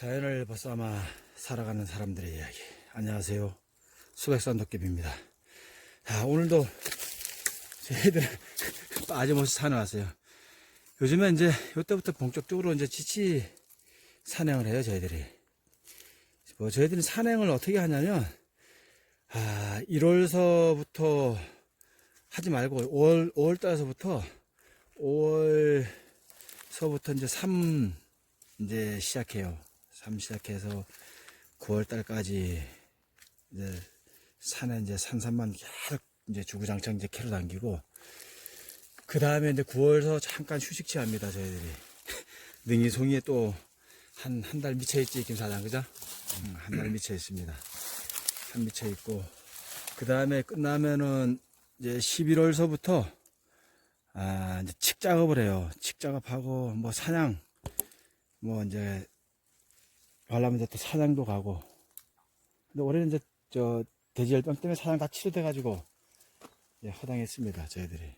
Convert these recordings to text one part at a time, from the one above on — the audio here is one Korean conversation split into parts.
자연을 벗삼아 살아가는 사람들의 이야기. 안녕하세요. 수백산 도깨비입니다. 자, 오늘도 저희들은 빠짐없이 산에 왔어요. 요즘에 이제 이때부터 본격적으로 이제 지치 산행을 해요, 저희들이. 뭐, 저희들은 산행을 어떻게 하냐면, 아, 1월서부터 하지 말고, 5월, 5월 달서부터, 5월서부터 이제 3, 이제 시작해요. 3 시작해서 9월 달까지 이제 산에 이제 산산만 계속 이제 주구장창 이제 캐러 당기고 그 다음에 이제 9월서 잠깐 휴식 취합니다 저희들이 능이 송이에 또 한 한 달 미쳐 있지 김 사장 그죠? 음, 한달 미쳐 있습니다. 한 미쳐 있고 그 다음에 끝나면은 이제 11월서부터 아 이제 칙 작업을 해요. 칙 작업하고 뭐 사냥 뭐 이제 하려면 이제 또 사냥도 가고. 근데 올해는 이제 저 돼지열병 때문에 사냥 다 치료돼 가지고 이제 허당했습니다 저희들이.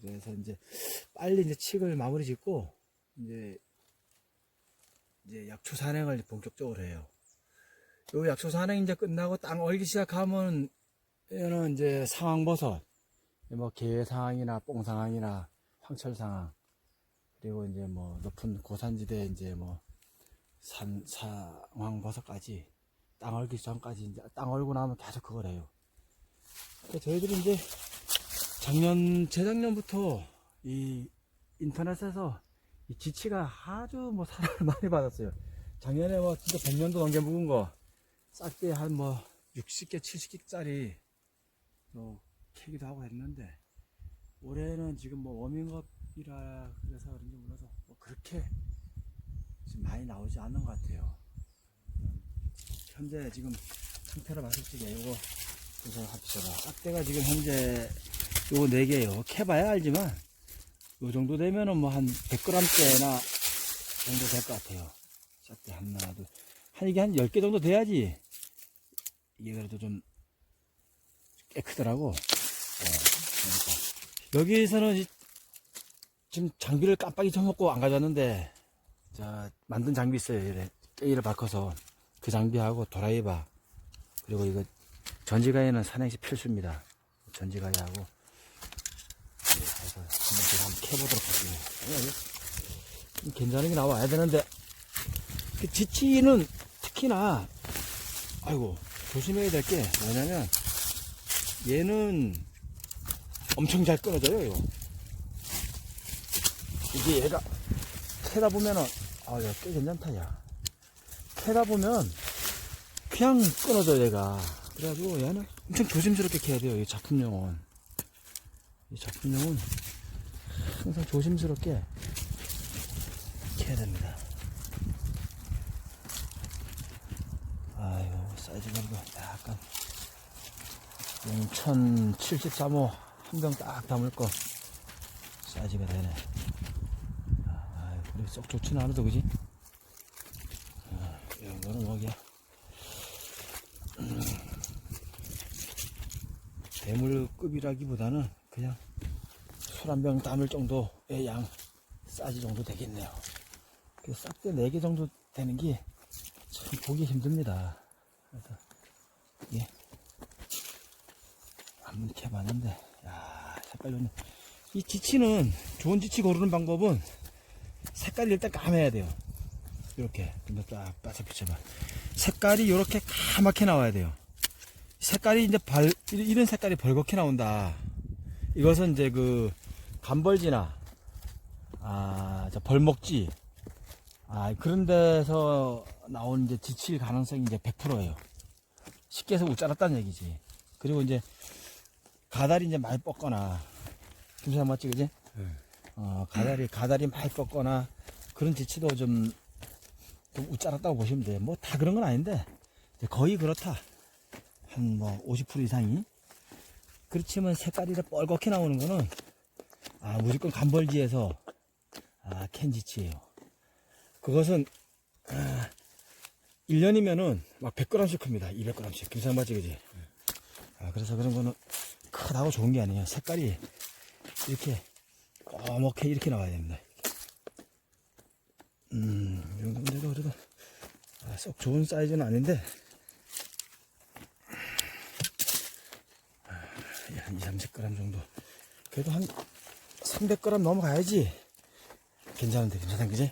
그래서 이제 빨리 이제 칙을 마무리 짓고 이제 이제 약초 산행을 본격적으로 해요. 요 약초 산행 이제 끝나고 땅 얼기 시작하면 얘는 이제 상황버섯 뭐 개회 상황이나 뽕 상황이나 황철 상황 그리고 이제 뭐 높은 고산지대 이제 뭐 산, 상황 버섯까지 땅 얼기 전까지 이제 땅 얼고 나면 계속 그걸 해요. 저희들이 이제 작년, 재작년부터 이 인터넷에서 이 지치가 아주 뭐 사랑을 많이 받았어요. 작년에 뭐 진짜 100년도 넘게 묵은 거 싹게 한뭐 60개, 70개짜리 또 캐기도 하고 했는데 올해는 지금 뭐 워밍업이라 그래서 그런지 몰라서 뭐 그렇게 많이 나오지 않는 것 같아요. 음, 현재 지금 상태로 봤을 적에 요거 우선 합쳐봐. 싹대가 지금 현재 요거 4개예요. 캐봐야 알지만 요 정도 되면은 뭐 한 100g대나 정도 될 것 같아요. 싹대 하나, 둘. 한 이게 한 10개 정도 돼야지 이게 그래도 좀 꽤 크더라고. 어, 그러니까. 여기서는 이- 지금 장비를 깜빡이 쳐먹고 안 가져왔는데 자, 만든 장비 있어요. 이래. 깨이를 바꿔서 그 장비하고 도라이바 그리고 이거 전지가에는 산행시 필수입니다. 전지가이하고 네, 그래서 한번 제가 한번 캐보도록 할게요. 좀 괜찮은 게 나와야 되는데 그 지치는 특히나 아이고 조심해야 될 게 뭐냐면 얘는 엄청 잘 끊어져요. 이거. 이게 얘가 캐다 보면은 아, 야, 꽤 괜찮다, 야. 캐다 보면, 그냥 끊어져, 얘가. 그래가지고, 얘는 엄청 조심스럽게 캐야 돼요, 이 작품용은. 이 작품용은 항상 조심스럽게 캐야 됩니다. 아이고, 사이즈가 이거 약간, 1073호 한 병 딱 담을 거 사이즈가 되네. 썩 좋지는 않아도 그지? 아, 이런 거는 뭐야? 음, 대물급이라기보다는 그냥 술 한 병 담을 정도의 양 사이즈 정도 되겠네요. 그 싹대 4개 정도 되는 게 참 보기 힘듭니다. 그래서 예. 한번 캐봤는데 야 색깔 좋네. 이 지치는 좋은 지치 고르는 방법은 색깔이 일단 까매야 돼요. 이렇게 근데 딱 빠져 비춰봐. 색깔이 이렇게 까맣게 나와야 돼요. 색깔이 이제 발 이런 색깔이 벌겋게 나온다. 이것은 이제 그 감벌지나 아, 저 벌목지 아 그런 데서 나온 이제 지칠 가능성이 이제 100%예요. 쉽게 해서 웃자랐다는 얘기지. 그리고 이제 가다리 이제 많이 뻗거나 김사장 맞지 그지? 어, 가다리 가다리 많이 뻗거나 그런 지치도 좀, 좀 웃자랐다고 보시면 돼요. 뭐 다 그런 건 아닌데 거의 그렇다. 한 뭐 50% 이상이 그렇지만 색깔이 다 뻘겋게 나오는 거는 아 무조건 간벌지에서 아 캔지치예요. 그것은 아, 1년이면은 막 100g씩 큽니다. 200g씩. 김사장 맞지 그지? 아, 그래서 그런 거는 크다고 좋은 게 아니에요. 색깔이 이렇게 꺼멓게 이렇게 나와야 됩니다. 음, 이 정도면 내가 그래도 썩 좋은 사이즈는 아닌데 아, 한 2, 30g 정도 그래도 한 300g 넘어가야지 괜찮은데 괜찮아 그지?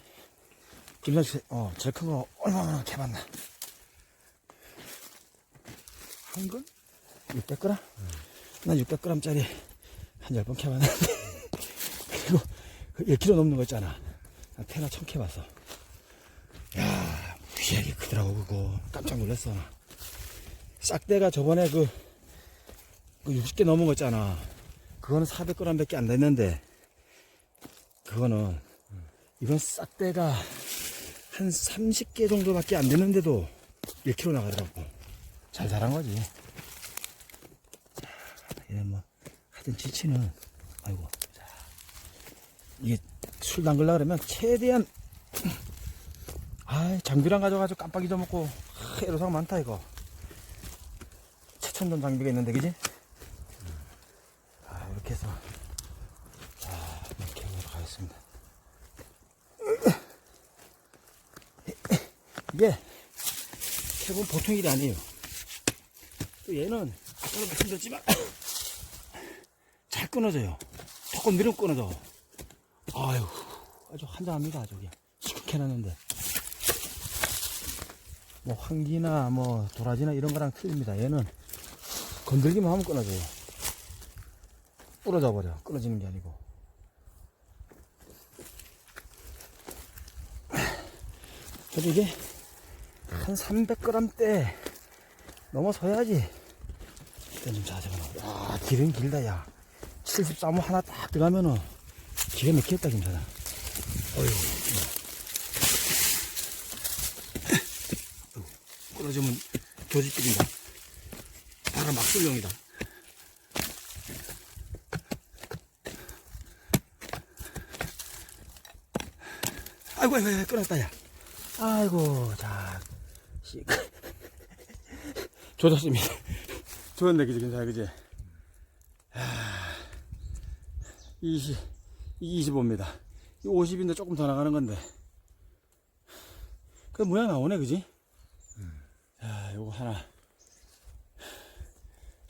김장수 어 제일 큰 거 얼마나 캐봤나 한 건? 600g? 난 600g짜리 한 10번 캐봤는데 그 1kg 넘는 거 있잖아. 난 테나 처음 캐봤어. 야 무지하게 크더라고 그거. 깜짝 놀랐어. 나. 싹대가 저번에 그, 그 60개 넘은 거 있잖아. 그거는 400g 밖에 안 됐는데 그거는 이건 싹대가 한 30개 정도밖에 안 되는데도 1kg 나가더라고. 잘 자란 거지. 얘뭐 하여튼 지치는 아이고. 자, 이게 술 담글라 그러면 최대한 아 장비랑 가져가지고 깜빡 잊어먹고 하, 애로사항 많다 이거. 최첨단 장비가 있는데 그지? 아 이렇게 해서. 자 이렇게 해보도록 하겠습니다. 이게 캐본 보통 일이 아니에요. 또 얘는 아까도 말씀드렸지만 잘 끊어져요. 조금 밀어 끊어져 아유 아주 한장합니다 아주 그냥. 시원케 해놨는데. 뭐 황기나 뭐 도라지나 이런 거랑 틀립니다. 얘는 건들기만 하면 끊어져요. 부러져 버려. 끊어지는 게 아니고. 그래도 이게 한 300g대 넘어서야지. 일단 좀 자세가 나와. 야 길은 길다 야. 73호 하나 딱 들어가면은 기가 막히겠다 괜찮아. 어휴 끊어지면 교집길이다 바로 막술용이다. 아이고 아이고 아이고 끊었다 야. 아이고 자 씨. 조졌습니다 좋은데 그지 괜찮아 그지? 아, 20, 25입니다. 이 50인데 조금 더 나가는 건데. 그 모양 나오네, 그지? 자, 요거 하나.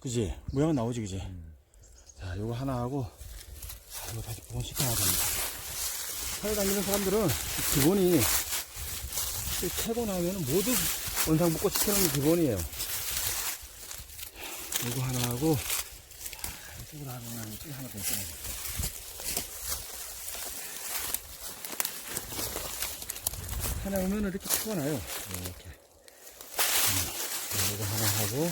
그지? 모양 나오지, 그지? 자, 요거 하나 하고, 자, 이거 다시 보온시켜야 됩니다. 사회 다니는 사람들은 기본이, 이 캐고 나오면 모두 원상 묶고 시키는 게 기본이에요. 요거 하나 하고, 이쪽으로 하면 이쪽에 하나 더 있어야 하나 오면 이렇게 나요. 이렇게. 음, 이거 하나 하고,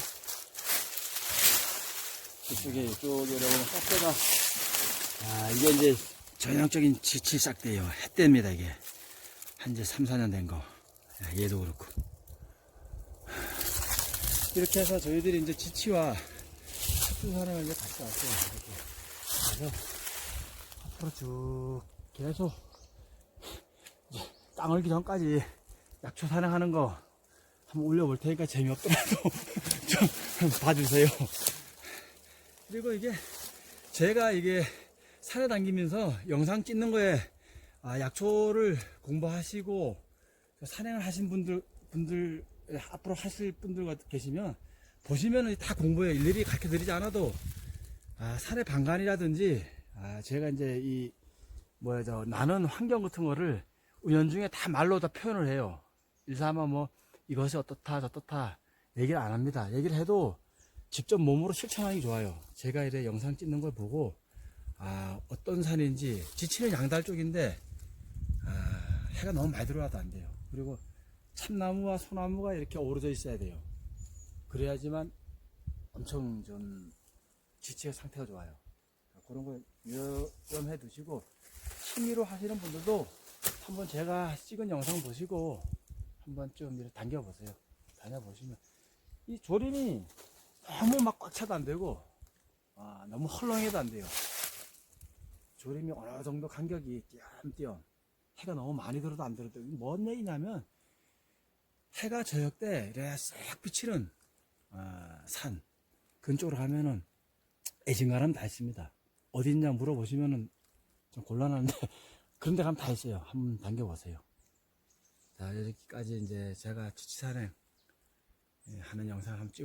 이쪽에, 이쪽에 이러면 싹대가, 아, 이게 이제 전형적인 지치 싹대예요. 햇대입니다, 이게. 한지 3, 4년 된 거. 야, 얘도 그렇고. 이렇게 해서 저희들이 이제 지치와 사랑을 이제 같이 왔어요. 이렇게. 그래서 앞으로 쭉 계속 이제 땅 얼기 전까지 약초 사냥하는 거 한번 올려볼 테니까 재미없더라도 좀 봐주세요. 그리고 이게 제가 이게 산에 다니면서 영상 찍는 거에 아, 약초를 공부하시고 산행을 하신 분들 분들 앞으로 하실 분들 계시면 보시면은 다 공부해 일일이 가르쳐 드리지 않아도 아, 산의 방간이라든지 아, 제가 이제 이 뭐야 저 나는 환경 같은 거를 은 연중에 다 말로 다 표현을 해요. 일삼아 뭐 이것이 어떻다 저떻다 얘기를 안 합니다. 얘기를 해도 직접 몸으로 실천하기 좋아요. 제가 이래 영상 찍는 걸 보고 아 어떤 산인지 지치는 양달 쪽인데 아, 해가 너무 많이 들어와도 안 돼요. 그리고 참나무와 소나무가 이렇게 어우러져 있어야 돼요. 그래야지만 엄청 좀 지체 상태가 좋아요. 그런 거 유념해 두시고 취미로 하시는 분들도 한번 제가 찍은 영상 보시고 한번 좀 당겨 보세요. 다녀 보시면 이 조림이 너무 막 꽉 차도 안 되고 아, 너무 헐렁해도 안 돼요. 조림이 어느 정도 간격이 띄엄띄엄 해가 너무 많이 들어도 안 들어도 뭔 얘기냐면 해가 저녁 때 이래 싹 비치는 아, 산 근쪽으로 가면은 애진가람 다 있습니다. 어디 있냐 물어보시면은 좀 곤란한데 그런 데 가면 다 있어요. 한번 당겨보세요. 자, 여기까지 이제 제가 지치산행 예, 하는 영상 한번 찍